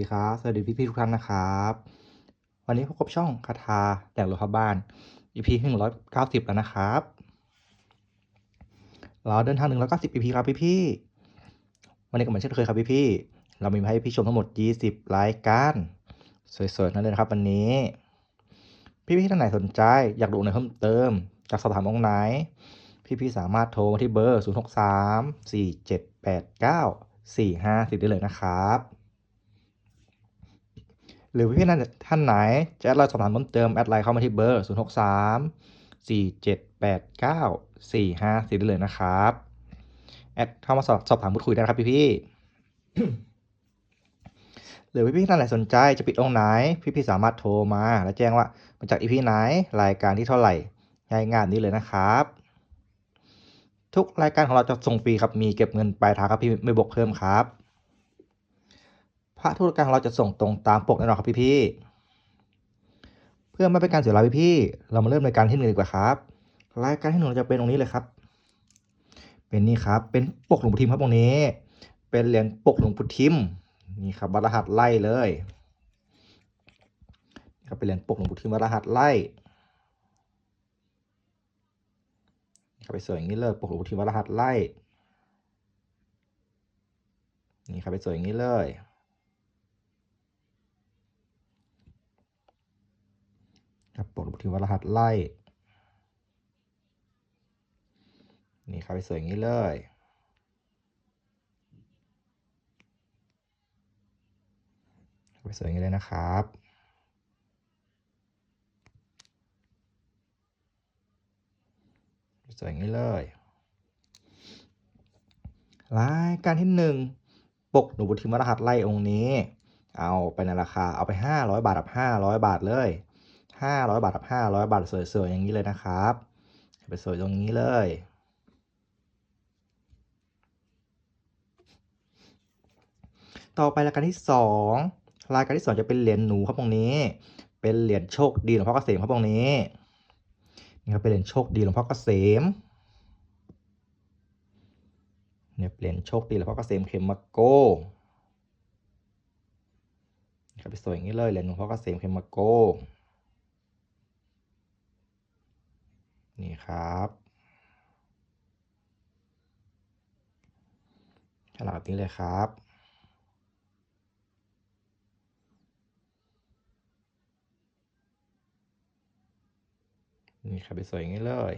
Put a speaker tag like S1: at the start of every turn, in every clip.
S1: สวัสดีครับสวัสดีพี่ๆทุกท่านนะครับ วันนี้พบกับช่องคาถาแหลกรถเข้าบ้าน EP หนึ่งร้อยเก้าสิบแล้วนะครับ เราเดินทางหนึ่งร้อยเก้าสิบ EP ครับพี่ๆวันนี้ก็เหมือนเช่นเคยครับพี่ๆเรามีมาให้พี่ชมทั้งหมดยี่สิบรายการ สวยๆนั่นเลยนะครับ วันนี้ พี่ๆท่านไหนสนใจ อยากดูอะไรเพิ่มเติมจากสอบถามองค์ไหน พี่ๆสามารถโทรมาที่เบอร์0 6 3 4 7 8 9 4 5 4ได้เลยนะครับ หรือพี่ๆท่านท่านไหนจะแอดไลน์สอบถามเพิ่มเติมแอดไลน์เข้ามาที่เบอร์ 0 6 3 4 7 8 9 4 5 4ได้เลยนะครับ แอดเข้ามาสอบสอบถามพูดคุยได้ครับพี่ๆหรือพี่ๆท่านไหนสนใจจะปิดองค์ไหน พี่ๆสามารถโทรมา และแจ้งว่ามาจากอีพีไหนรายการที่เท่าไหร่ง่ายงานนี้เลยนะครับ ทุกรายการของเราจะส่งฟรีครับมีเก็บเงินปลายทางครับพี่ไม่บวกเพิ่มครับ พระทุรการของเราจะส่งตรงตามปกแน่นอนครับพี่ๆเพื่อไม่เป็นการเสียเวลาพี่ๆเรามาเริ่มรายการที่หนึ่งดีกว่าครับ รายการที่หนึ่งจะเป็นตรงนี้เลยครับ เป็นนี่ครับ เป็นปกหลวงปู่ทิมครับตรงนี้ เป็นเหรียญปกหลวงปู่ทิมนี่ครับวัดรหัสไล่เลยครับเป็นเหรียญปกหลวงปู่ทิมวัดรหัสไล่ครับไปสวยอย่างนี้เลยปกหลวงปู่ทิมวัดรหัสไล่นี่ครับไปสวยอย่างนี้เลย ครับปกหลวงปู่ทิมวัดรหัสไล่ นี่ครับไปสวยอย่างนี้เลย ไปสวยอย่างนี้เลยนะครับสวยอย่างนี้เลยรายการที่หนึ่งปกหนูบุทิมรหัสไล่องค์นี้ เอาไปในราคาเอาไปห้าร้อยบาทกับห้าร้อยบาทเลย ห้าร้อยบาทกับห้าร้อยบาทสวยๆอย่างนี้เลยนะครับไปสวยตรงนี้เลย ต่อไปรายการที่สองรายการที่สองจะเป็นเหรียญหนูครับตรงนี้ เป็นเหรียญโชคดีหลวงพ่อเกษมครับตรงนี้นี่ครับเป็นเหรียญโชคดีหลวงพ่อเกษมเนี่ยเหรียญโชคดีหลวงพ่อเกษมเขมมาโก้นี่ครับไปสวยอย่างนี้เลยเหรียญหลวงพ่อเกษมเขมมาโก้ ครับขนาดนี้เลยครับนี่ครับไปสวยง่างนี้เลย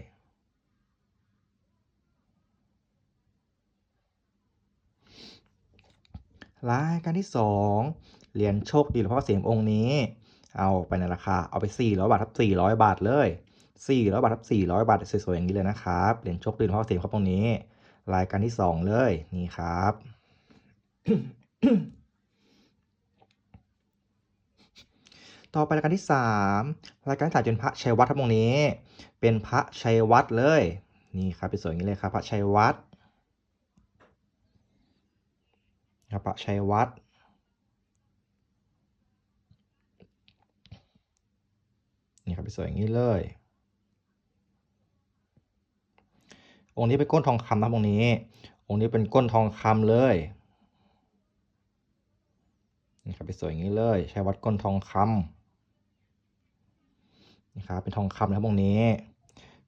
S1: รายการที่สองเหรียญโชคดีหลวงพ่อเสียมองค์นี้ เอาไปในราคา เอาไป 400 บาทครับ400 บาทเลย 400 บาทครับ400 บาทสวยๆอย่างนี้เลยนะครับเหรียญโชคดีหลวงพ่อเสียมครับตรงนี้ รายการที่สองเลยนี่ครับ ต่อไปรายการที่สามรายการที่สามเป็นพระชัยวัฒน์ครับตรงนี้ เป็นพระชัยวัฒน์เลยนี่ครับเป็นสวยอย่างนี้เลยครับ พระชัยวัฒน์ครับพระชัยวัฒน์นี่ครับเป็นสวยอย่างนี้เลย องค์นี้เป็นก้นทองคำนะองค์นี้ องค์นี้เป็นก้นทองคำเลยนี่ครับเป็นสวยอย่างนี้เลย ใชัยวัฒน์ก้นทองคำนี่ครับเป็นทองคำนะครับตรงนี้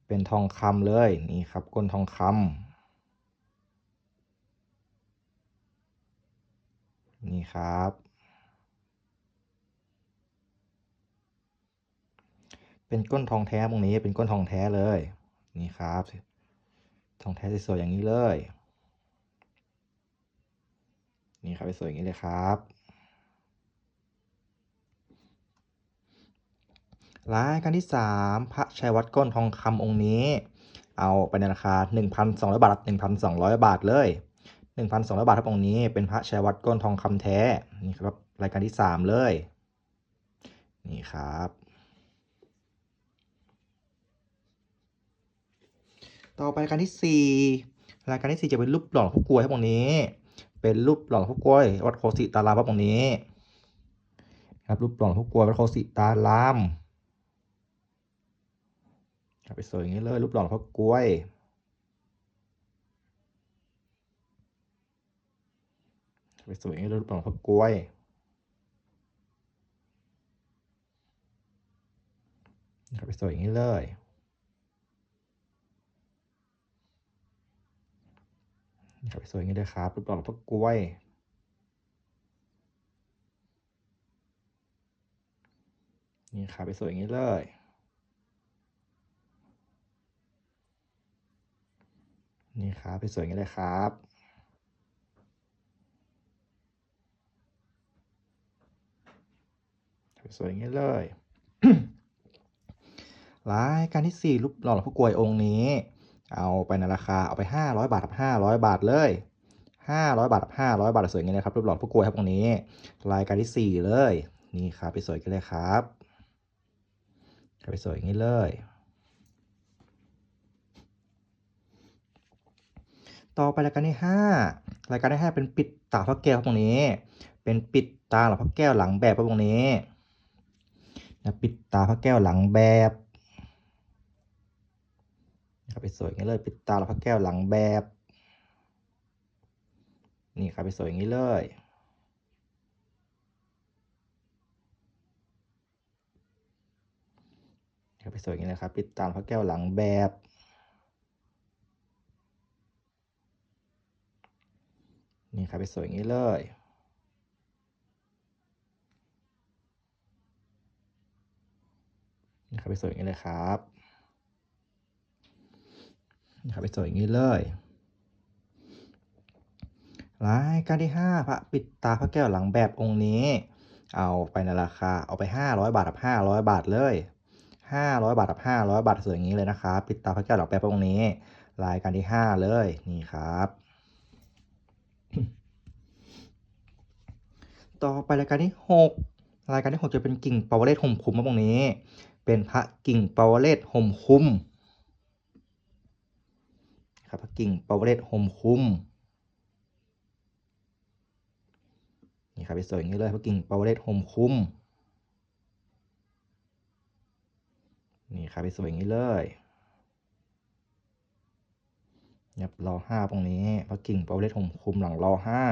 S1: เป็นทองคำเลยนี่ครับก้นทองคำนี่ครับเป็นก้นทองแท้ตรงนี้เป็นก้นทองแท้เลย นี่ครับ ทองแท้สวยๆอย่างนี้เลย นี่ครับสวยอย่างนี้เลยครับ รายการที่สามพระชัยวัดก้นทองคำองค์นี้ เอาไปในราคา 1,200 บาท 1,200 บาทเลย 1,200 บาทครับองค์นี้ เป็นพระชัยวัดก้นทองคำแท้ นี่ครับรายการที่สามเลย นี่ครับ ต่อไปการที่ 4 รายการที่ 4 จะเป็นรูปหล่อผู้กล้วยครับตรงนี้ เป็นรูปหล่อผู้กล้วยวัดโคสิตารามครับตรงนี้ครับรูปหล่อผู้กล้วยวัดโคสิตารามไปสวยอย่างนี้เลยรูปหล่อผู้กล้วยไปสวยอย่างนี้เลยรูปหล่อผู้กล้วยไปสวยอย่างนี้เลย นี่ครับสวยงี้เลยครับรูปหล่อหลวงพ่อกล้วยนี่ครับไปสวยอย่างนี้เลย นี่ครับไปสวยอย่างนี้เลยครับ สวยอย่างนี้เลยรายการที่สี่รูปหล่อหลวงพ่อกลวยองค์นี้ เอาไปในราคาเอาไปห้าร้อยบาทครับห้าร้อยบาทเลยห้าร้อยบาทครับห้าร้อยบาทสวยอย่างนี้นะครับรูปหล่อหลวงพ่อกวยครับองนี้ รายการที่สี่เลยนี่ครับไปสวยกันเลยครับไปสวยอย่างนี้เลย ต่อไปรายการที่ห้ารายการที่ห้าเป็นปิดตาพระแก้วครับตรงนี้ เป็นปิดตาหลวงพ่อแก้วหลังแบบครับตรงนี้นะปิดตาพระแก้วหลังแบบ ไปสวยอย่างนี้เลย ปิดตาหลวพ่อแก้วหลังแบบ นี่ครับไปสวยอย่างนี้เลยครับไปสวยอย่างนี้เลยครับ ปิดตาพ่อแก้วหลังแบบนี่ครับไปสวยอย่างนี้เลย นี่ครับไปสวยอย่างนี้เลยครับ นี่ครับไปสวยอย่างนี้เลยรายการที่ห้าพระปิดตาพระแก้วหลังแบบองค์นี้ เอาไปในราคาเอาไปห้าร้อยบาทกับห้าร้อยบาทเลยห้าร้อยบาทกับห้าร้อยบาทสวยอย่างนี้เลยนะครับปิดตาพระแก้วหลังแบบองค์นี้รายการที่ห้าเลยนี่ครับ ต่อไปรายการที่หกรายการที่หกจะเป็นกิ่งปาวเลศห่มคุ้มครับตรงนี้ เป็นพระกิ่งปาวเลศห่มคุ้ม ครับพกิ่งปาวเลศห่มคุ้มนี่ครับไปสวยอย่างนี้เลยพระกิ่งปาวเลศห่มคุ้มนี่ครับไปสวยอย่างนี้เลยยับรอห้าตรงนี้พระกิ่งปาวเลศห่มคุ้มหลังรอห้า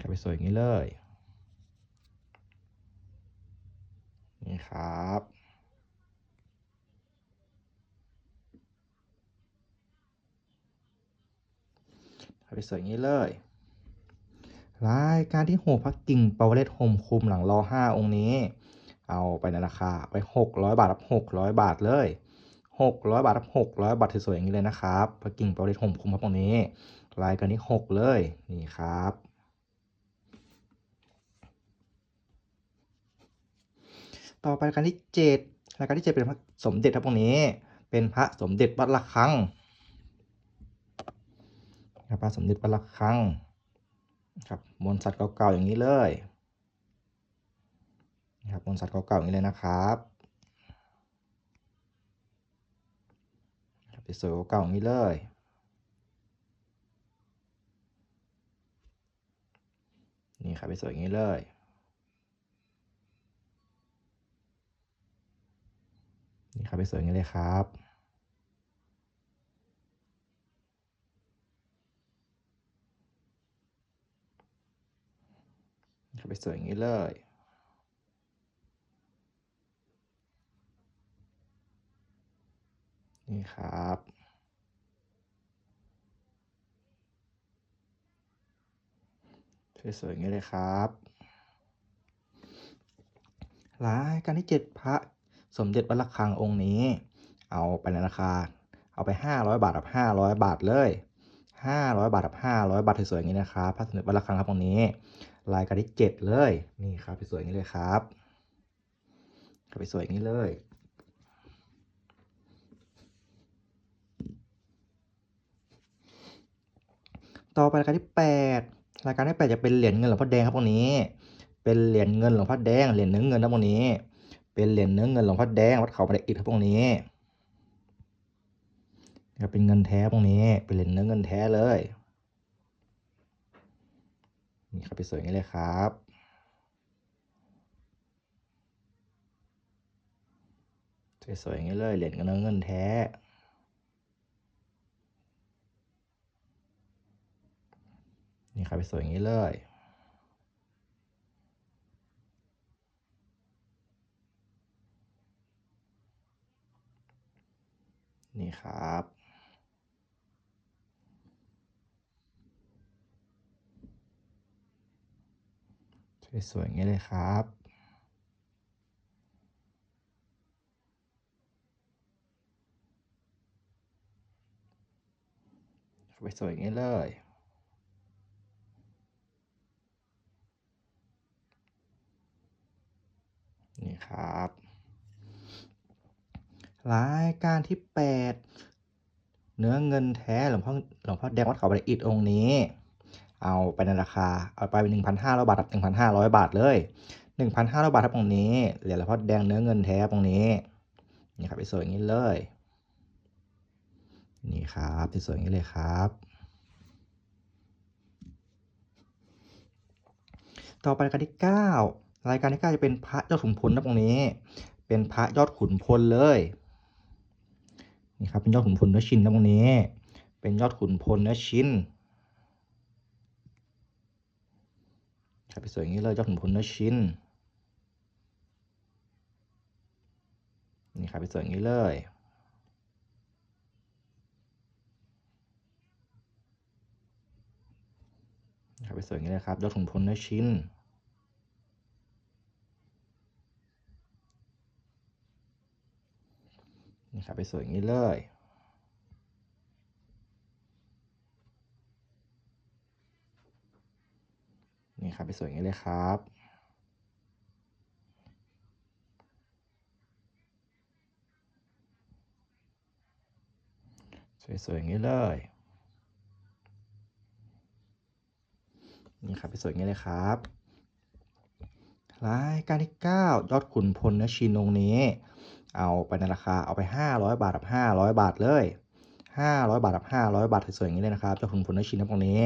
S1: ครับไปสวยอย่างนี้เลย นี่ครับ ไปสวยงี้เลย รายการที่หกพักกิ่งปาวเลตโฮมคุมหลังรอห้าองค์นี้ เอาไปในราคาไปหกร้อยบาทรับหกร้อยบาทเลยหกร้อยบาทรับหกร้อยบาทสวยๆอย่างนี้เลยนะครับพักกิ่งปาวเลตโฮมคุมครับตรงนี้ รายการที่หกเลย นี่ครับ ต่อไปรายการที่เจ็ดรายการที่เจ็ดเป็นพระสมเด็จครับตรงนี้ เป็นพระสมเด็จวัดระฆังครับพระสมเด็จวัดระฆังครับมวลสัตว์เก่าๆอย่างนี้เลยนะครับมวลสัตว์เก่าๆอย่างนี้เลยนะครับครับสวยๆเก่าๆอย่างนี้เลยนี่ครับไปสวยอย่างนี้เลย ครับไปสวยงนี้เลยครับครับไปสวยอย่างนี้เลย นี่ครับ สวยๆอย่างนี้เลยครับรายการที่เจ็ดพระ สมเด็จวัดระฆังองค์นี้ เอาไปในราคา เอาไปห้าร้อยบาทกับห้าร้อยบาทเลยห้าร้อยบาทกับห้าร้อยบาทสวยๆอย่างนี้นะครับพระสมเด็จวัดระฆังครับองค์นี้ รายการที่เจ็ดเลย นี่ครับสวยๆอย่างนี้เลยครับไปสวยอย่างนี้เลยต่อไปรายการที่แปดรายการที่แปดจะเป็นเหรียญเงินหลวงพ่อแดงครับตรงนี้ เป็นเหรียญเงินหลวงพ่อแดง เหรียญเนื้อเงินครับตรงนี้ เป็นเหรียญเนื้อเงินหลวงพ่อแดงวัดเขาประดิษฐ์ครับตรงนี้นะครับเป็นเงินแท้ตรงนี้ เป็นเหรียญเนื้อเงินแท้เลยนี่ครับไปสวยอย่างนี้เลยครับสวยๆอย่างนี้เลยเหรียญเนื้อเงินแท้นนี่ครับสวยๆอย่างนี้เลย นี่ครับ สวยๆอย่างนี้เลยครับไปสวยอย่างนี้เลยนี่ครับ รายการที่ 8 เนื้อเงินแท้หลวงพ่อหลวงพ่อแดงวัดเขาบริอิตองค์นี้ เอาไปในราคา เอาไปเป็น1,500บาทกับ1,500บาทเลย1,500บาทครับตรงนี้เหรียญหลวงพ่อแดงเนื้อเงินแท้ตรงนี้นี่ครับสวยอย่างนี้เลย นี่ครับสวยอย่างนี้เลยครับต่อไปรายการที่ 9 รายการที่ 9 จะเป็นพระยอดขุนพลนะตรงนี้ เป็นพระยอดขุนพลเลย นี่ครับเป็นยอดขุนพลเนื้อชิ้นนะตรงนี้ เป็นยอดขุนพลเนื้อชิ้นครับไปสวยอย่างนี้เลยยอดขุนพลเนื้อชิ้นนี่ครับไปสวยอย่างนี้เลยครับไปสวยอย่างนี้เลยครับยอดขุนพลเนื้อชิ้น นี่ครับไปสวยอย่างนี้เลยนี่ครับไปสวยอย่างนี้เลยครับสวยๆอย่างนี้เลย นี่ครับไปสวยอย่างนี้เลยครับรายการที่9ยอดขุนพลเนชินองนี้ เอาไปในราคาเอาไป 500 บาทกับ 500 บาทเลย 500 บาทกับ 500 บาทสวยๆอย่างนี้เลยนะครับยอดขุนพลเนื้ชินตรงนี้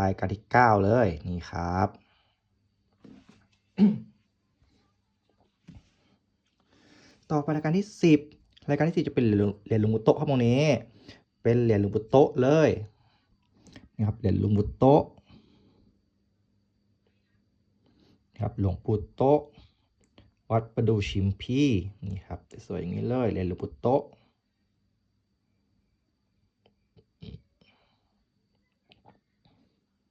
S1: รายการที่ 9 เลยนี่ครับต่อไปรายการที่ 10 รายการที่ 10 จะเป็นเหรียญหลุงบุโตะครับตรงนี้ เป็นเหรียญหลุงบุโตะเลยนี่ครับเหรียญหลุงบุโตะครับหลวงปู่โตะ วัดประดูชิมพีนี่ครับสวยอย่างนี้เลยเหรียหลวงปู่โตะ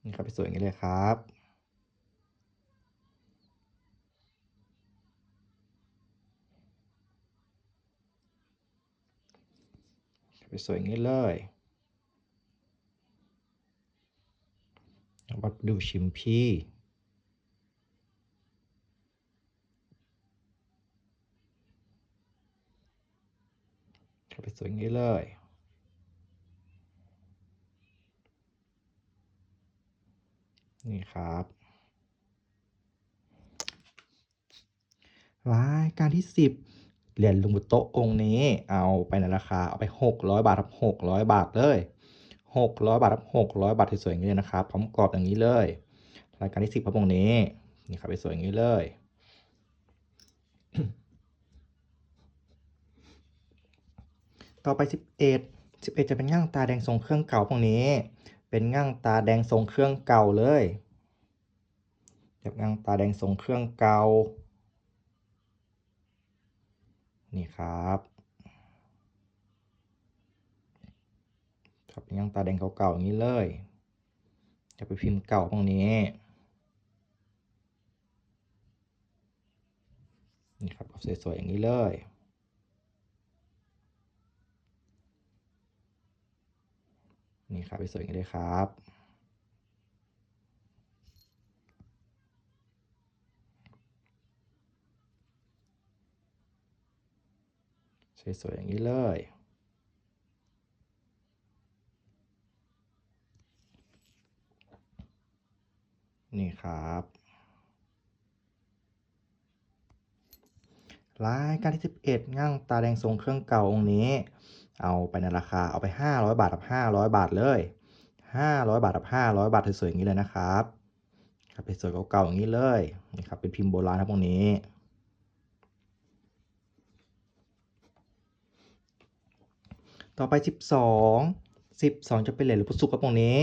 S1: นี่ครับสวยอย่างนี้เลยครับไปสวยอย่างนี้เลยวัดดูชิมพี สวยงี้เลย นี่ครับรายการที่ 10 เหรียญลุงบุโตะองค์นี้ เอาไปในราคา เอาไป 600 บาทครับ600 บาทเลย 600 บาทครับ600 บาทสวยๆอย่างนี้เลยนะครับ พร้อมกรอบอย่างนี้เลย รายการที่ 10ครับองค์นี้ นี่ครับไปสวยอย่างนี้เลย ต่อไป 11 11 จะเป็นง่างตาแดงทรงเครื่องเก่าพวกนี้ เป็นง่างตาแดงทรงเครื่องเก่าเลยแบบง่างตาแดงทรงเครื่องเก่า นี่ครับครับยังตาแดงเก่าๆอย่างนี้เลย จะไปพิมพ์เก่าตรงนี้ นี่ครับสวยๆอย่างนี้เลย นี่ครับไปสวยๆอย่างนี้เลยครับสวยๆอย่างนี้เลย นี่ครับรายการที่ 11ง่างตาแดงทรงเครื่องเก่าองค์นี้ เอาไปในราคาเอาไป 500 บาทกับ 500 บาทเลย 500 บาทกับ 500 บาทสวยๆอย่างนี้เลยนะครับครับเป็นสวยเก่าๆอย่างนี้เลยนี่ครับเป็นพิมพ์โบราณครับตรงนี้ ต่อไป 12 12 จะเป็นเหรียญหลวงพ่อสุกครับตรงนี้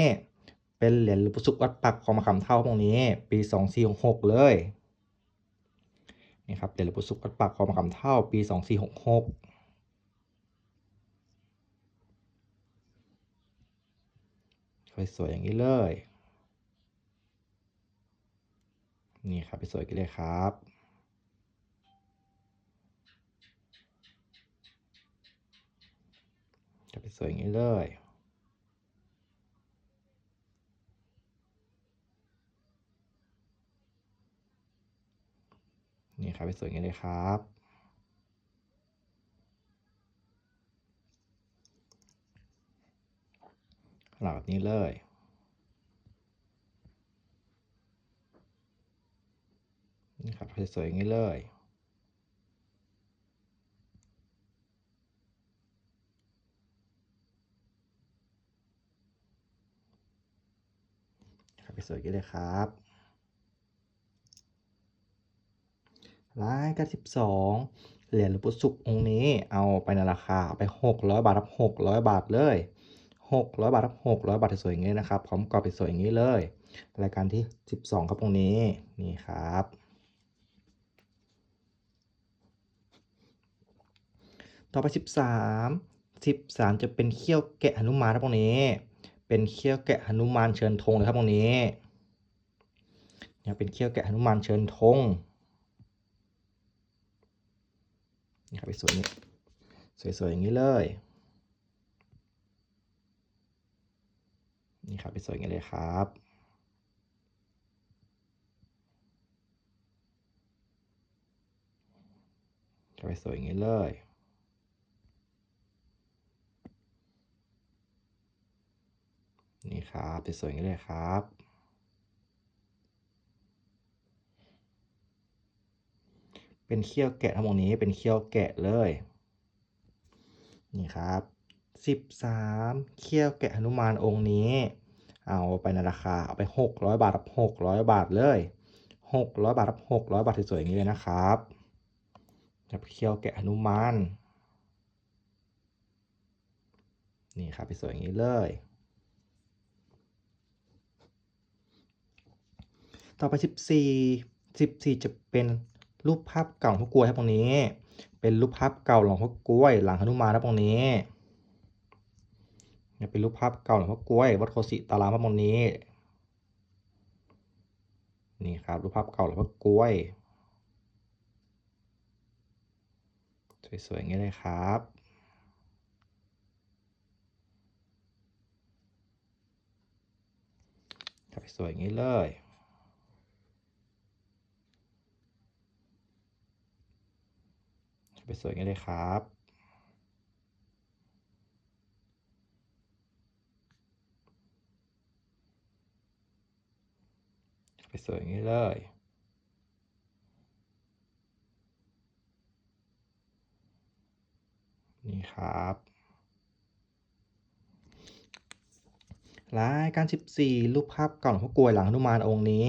S1: เป็นเหรียญหลวงพ่อสุกวัดปักของมะขามเท่าตรงนี้ ปี2466เลยนี่ครับเหรียญหลวงพ่อสุกวัดปักของมะขามเท่าปี2466 สี่หกหกสวยๆอย่างนี้เลย นี่ครับไปสวยกันเลยครับจะไปสวยอย่างนี้เลยนี่ครับไปสวยอย่างนี้เลยครับ หลังแบบนี้เลย นี่ครับสวยๆอย่างนี้เลย ครับไปสวยกันเลยครับรายการสิบสองเหรียญหลวงปู่ศุกองค์นี้เอาไปในราคาเอาไปหกร้อยบาทรับหกร้อยบาทเลย หกร้อยบาทรับหกร้อยบาทสวยอย่างนี้นะครับ พร้อมกรอบสวยอย่างนี้เลย รายการที่สิบสองครับองนี้ นี่ครับ ต่อไปสิบสามสิบสามจะเป็นเขี้ยวแกะหนุมานครับตรงนี้ เป็นเขี้ยวแกะหนุมานเชิญธงเลยครับตรงนี้เนี่ยเป็นเขี้ยวแกะหนุมานเชิญธงนี่ครับสวยนี่สวยๆอย่างนี้เลย นี่ครับไปสวยอย่างนี้เลยครับจะไปสวยอย่างนี้เลย นี่ครับจะสวยอย่างนี้เลยครับ เป็นเขี้ยวแกะทั้งหมดนี้เป็นเขี้ยวแกะเลย นี่ครับ สิบสามเขี้ยวแกะหนุมานองค์นี้ เอาไปในราคาเอาไปหกร้อยบาทรับหกร้อยบาทเลยหกร้อยบาทรับหกร้อยบาทสวยๆอย่างนี้เลยนะครับจะเขี้ยวแกะหนุมานนี่ครับไปสวยอย่างนี้เลย ต่อไปสิบสี่สิบสี่จะเป็นรูปภาพเก่าหลวงพ่อกล้วยครับตรงนี้ เป็นรูปภาพเก่าหลวงพ่อกล้วย หลังหนุมานครับตรงนี้ เนี่ยเป็นรูปภาพเก่าหลวงพ่อกล้วย วัดโคสิตารามพระมงนี้นี่ครับรูปภาพเก่าหลวงพ่อกล้วย สวยๆอย่างนี้เลยครับครับสวยอย่างนี้เลยไปสวยกันเลยครับ สวยอย่างนี้เลย นี่ครับรายการ 14 รูปภาพเก่าหลวงพ่อกลวยหลังหนุมานองค์นี้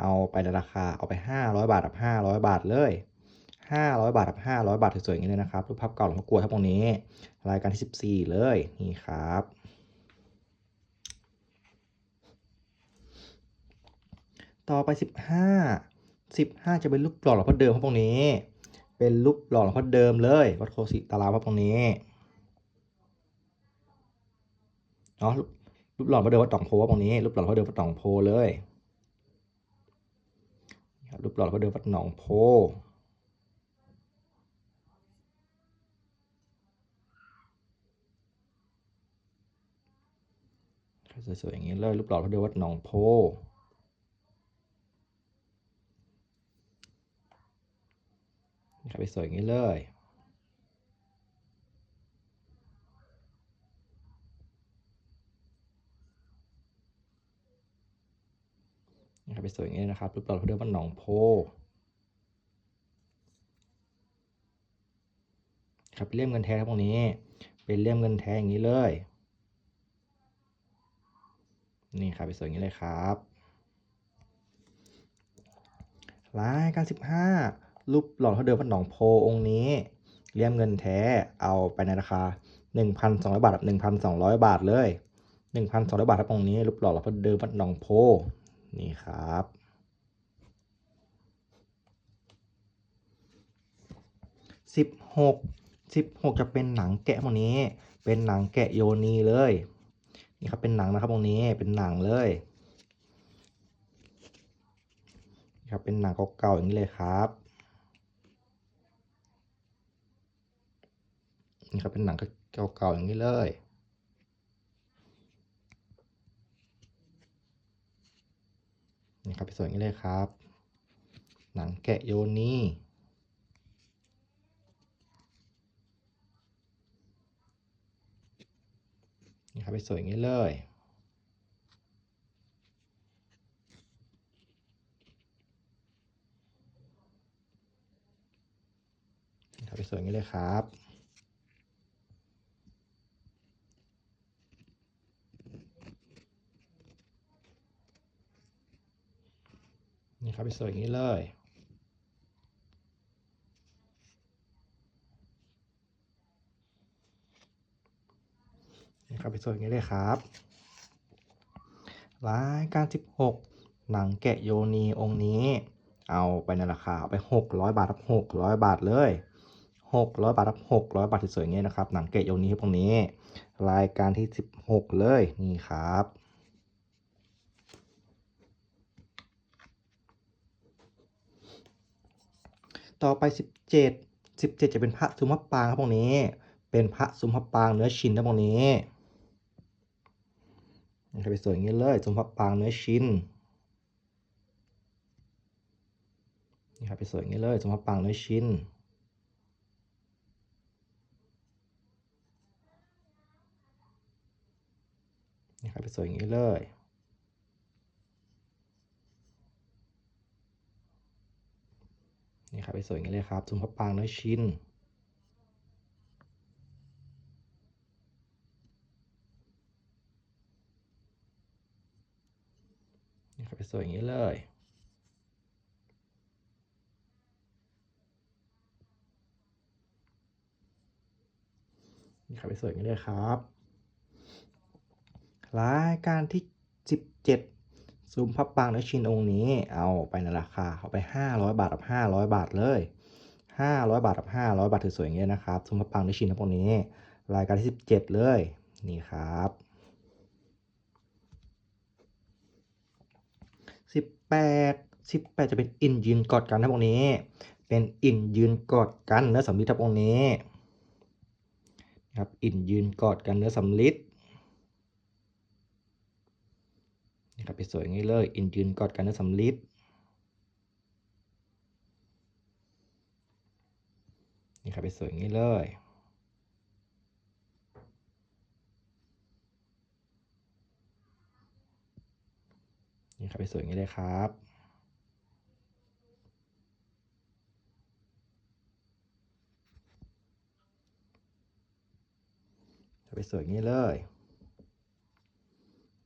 S1: เอาไปในราคาเอาไป 500 บาทกับ500 บาทเลย 500 บาทกับ500 บาทสวยๆอย่างนี้เลยนะครับ รูปภาพเก่าหลวงพ่อกลวยครับตรงนี้ รายการที่ 14 เลย นี่ครับ ต่อไป 15 15 จะเป็นรูปหล่อหลวงพ่อเดิมครับตรงนี้ เป็นรูปหล่อหลวงพ่อเดิมเลยวัดโคสิตารามครับตรงนี้เนาะรูปหล่อพ่อเดิมวัดตองโพครับตรงนี้รูปหล่อพ่อเดิมวัดตองโพเลยรูปหล่อพ่อเดิมวัดหนองโพสวยๆอย่างนี้เลยรูปหล่อพ่อเดิมวัดหนองโพ ครับไปสวยอย่างนี้เลยนี่ครับไปสวยอย่างนี้นะครับรูปหล่อเขาเรียกว่าหนองโพครับเลี่ยมเงินแท้ครับตรงนี้ เป็นเลี่ยมเงินแท้อย่างนี้เลย นี่ครับไปสวยอย่างนี้เลยครับรายการสิบห้า รูปหล่อเท่าเดิมวัดหนองโพองค์นี้เลี่ยมเงินแท้เอาไปในราคา 1,200 บาทกับ1,200 บาทเลยหนึ่งพันสองร้อยบาทครับตรงนี้รูปหล่อหลวงพ่อเดิมวัดหนองโพนี่ครับสิบหกสิบหกจะเป็นหนังแกะตรงนี้ เป็นหนังแกะโยนีเลย นี่ครับเป็นหนังนะครับตรงนี้เป็นหนังเลยนี่ครับเป็นหนังเก่าๆอย่างนี้เลยครับ นี่ครับเป็นหนังเก่าๆอย่างนี้เลยนี่ครับสวยอย่างนี้เลยครับ หนังแกะโยนีนี่ครับสวยอย่างนี้เลยนี่ครับสวยอย่างนี้เลยครับ นี่ครับไปสวยอย่างนี้เลยนี่ครับไปสวยอย่างนี้เลยครับรายการ 16 หนังแกะโยนีองค์นี้ เอาไปในราคาไป 600 บาทครับ600 บาทเลย 600 บาทครับ600 บาทสวยๆอย่างนี้นะครับ หนังแกะโยนีตรงนี้ รายการที่ 16 เลยนี่ครับ ต่อไป 17 17 จะเป็นพระสุมพปางครับตรงนี้ เป็นพระสุมพปางเนื้อชิ้นครับตรงนี้นี่ครับสวยอย่างนี้เลยสุมพปางเนื้อชิ้นนี่ครับไปสวยอย่างนี้เลยสุมพปางเนื้อชิ้นนี่ครับไปสวยอย่างนี้เลย นี่ครับสวยอย่างนี้เลยครับสุมพปางน้อยชิ้น นี่ครับสวยอย่างนี้เลยนี่ครับสวยอย่างนี้เลยครับ รายการที่ 17 ซูมพับปางและชินองค์นี้ เอาไปในราคาเอาไป 500 บาทกับ500 บาทเลย 500 บาทกับ500 บาทถือสวยอย่างนี้นะครับซูมพับปางและชินทั้งพวกนี้ รายการที่ 17 เลยนี่ครับ18 18 จะเป็นอินยืนกอดกันทั้งพวกนี้ เป็นอินยืนกอดกันเนื้อสำลิดทั้งพวกนี้ครับอินยืนกอดกันเนื้อสำลิด ครับไปสวยงี้เลยอินยืนกอดกันนื้สำลิดนี่ครับไปสวยงี้เลยนี่ครับไปสวยงี้เลยครับไปสวยงี้เลย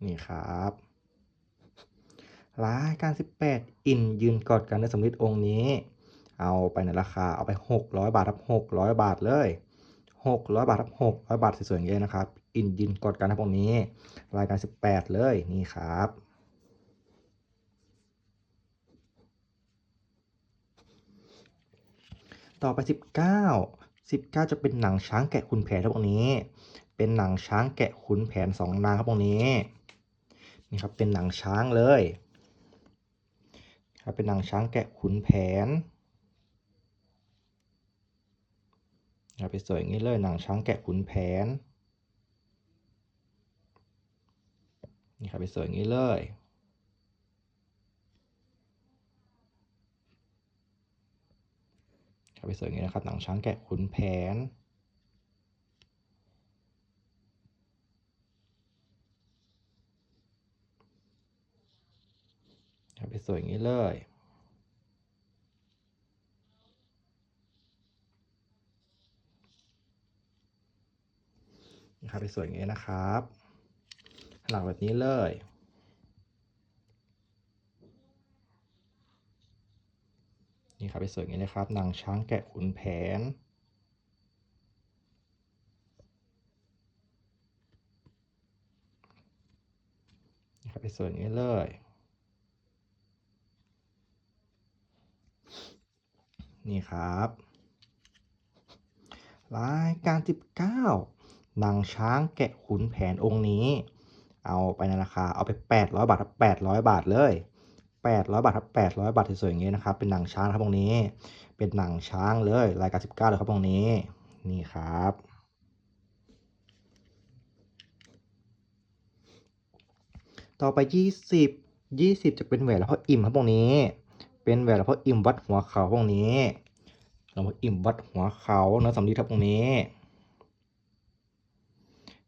S1: นี่ครับ รายการ 18 อินยืนกอดกันในสำริดองค์นี้ เอาไปในราคาเอาไป 600 บาทครับ600 บาทเลย 600 บาทครับ600 บาทสวยๆอย่างนี้นะครับ อินยืนกอดกันนะพวกนี้ รายการ 18 เลยนี่ครับต่อไป 19 19 จะเป็นหนังช้างแกะขุนแผนทั้งพวกนี้ เป็นหนังช้างแกะขุนแผนสองนางครับพวกนี้ นี่ครับเป็นหนังช้างเลย ครับเป็นหนังช้างแกะขุนแผนครับไปสวยอย่างนี้เลยหนังช้างแกะขุนแผนนี่ครับไปสวยอย่างนี้เลยครับไปสวยอย่างนี้นะครับหนังช้างแกะขุนแผน ครับไปสวยอย่างนี้เลย นะครับไปสวยอย่างนี้นะครับ หลังแบบนี้เลยนี่ครับไปสวยอย่างนี้นะครับนังช้างแกะขุนแผนนครับไปสวยอย่างนี้เลย นี่ครับ รายการ 19นางช้างแกะขุนแผนองค์นี้ เอาไปในราคาเอาไป 800 บาทครับ800 บาทเลย 800 บาทครับ800 บาทสวยๆอย่างนี้นะครับ เป็นหนังช้างครับองค์นี้ เป็นหนังช้างเลย รายการ 19เลยครับองค์นี้ นี่ครับต่อไป 20 20 จะเป็นแหวนหลวงพ่ออิ่มครับองค์นี้ เป็นแหวนหลวงพ่ออิ่มวัดหัวเขาองค์นี้หลวงพ่ออิ่มวัดหัวเขาเนื้อสำลีครับองนี้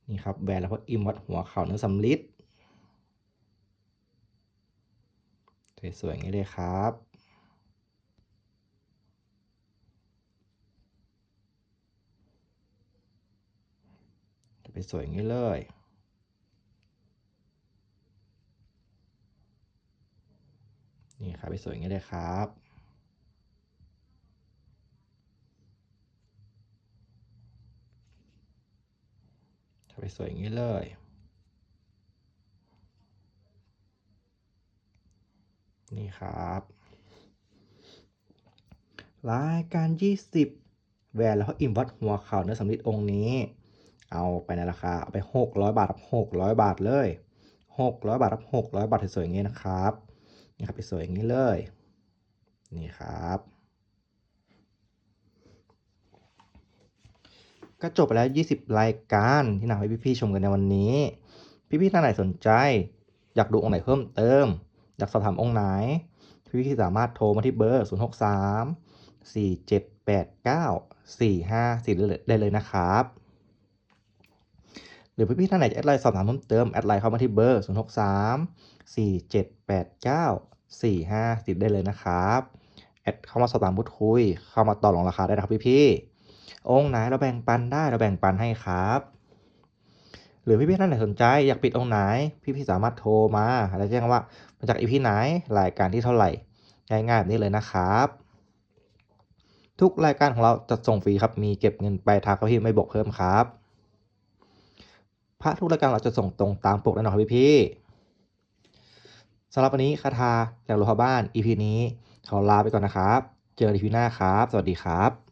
S1: นี่ครับแหวนหลวงพ่ออิ่มวัดหัวเขาเนื้อสำลิดสวยๆอย่างนี้เลยครับจะไปสวยอย่างนี้เลย นี่ครับไปสวยอย่างนี้เลยครับจะไปสวยอย่างนี้เลยนี่ครับ รายการ 20แหวนแล้วก็อิมวัดหัวเข่าเนื้อสำลิดองค์นี้ เอาไปในราคา เอาไป 600 บาทรับ600 บาทเลย 600 บาทรับ600 บาทสวยๆอย่างนี้นะครับ นี่ครับไปสวยอย่างนี้เลย นี่ครับ ก็จบไปแล้ว 20 รายการที่นำให้พี่ๆชมกันในวันนี้ พี่ๆท่านไหนสนใจ อยากดูองค์ไหนเพิ่มเติม อยากสอบถามองค์ไหน พี่ๆสามารถโทรมาที่เบอร์ 063 4789 454ได้เลยนะครับหรือพี่ๆท่านไหนจะแอดไลน์สอบถามเพิ่มเติม แอดไลน์เข้ามาที่เบอร์ 4789 454ได้เลยนะครับ แอดเข้ามาสอบถามพูดคุย เข้ามาต่อรองราคาได้นะครับพี่ๆองค์ไหนเราแบ่งปันได้เราแบ่งปันให้ครับ หรือพี่ๆท่านไหนสนใจอยากปิดองค์ไหน พี่ๆสามารถโทรมาแล้วแจ้งว่ามาจากอีพีไหนรายการที่เท่าไหร่ง่ายๆแบบนี้เลยนะครับ ทุกรายการของเราจะส่งฟรีครับมีเก็บเงินปลายทางครับพี่ไม่บอกเพิ่มครับพระทุกรายการเราจะส่งตรงตามปกแน่นอนครับพี่ๆำหรับวันนี้คาถาจากหลวงพ่อบ้าน EP นี้ขอลาไปก่อนนะครับ เจอกัน EP หน้าครับ สวัสดีครับ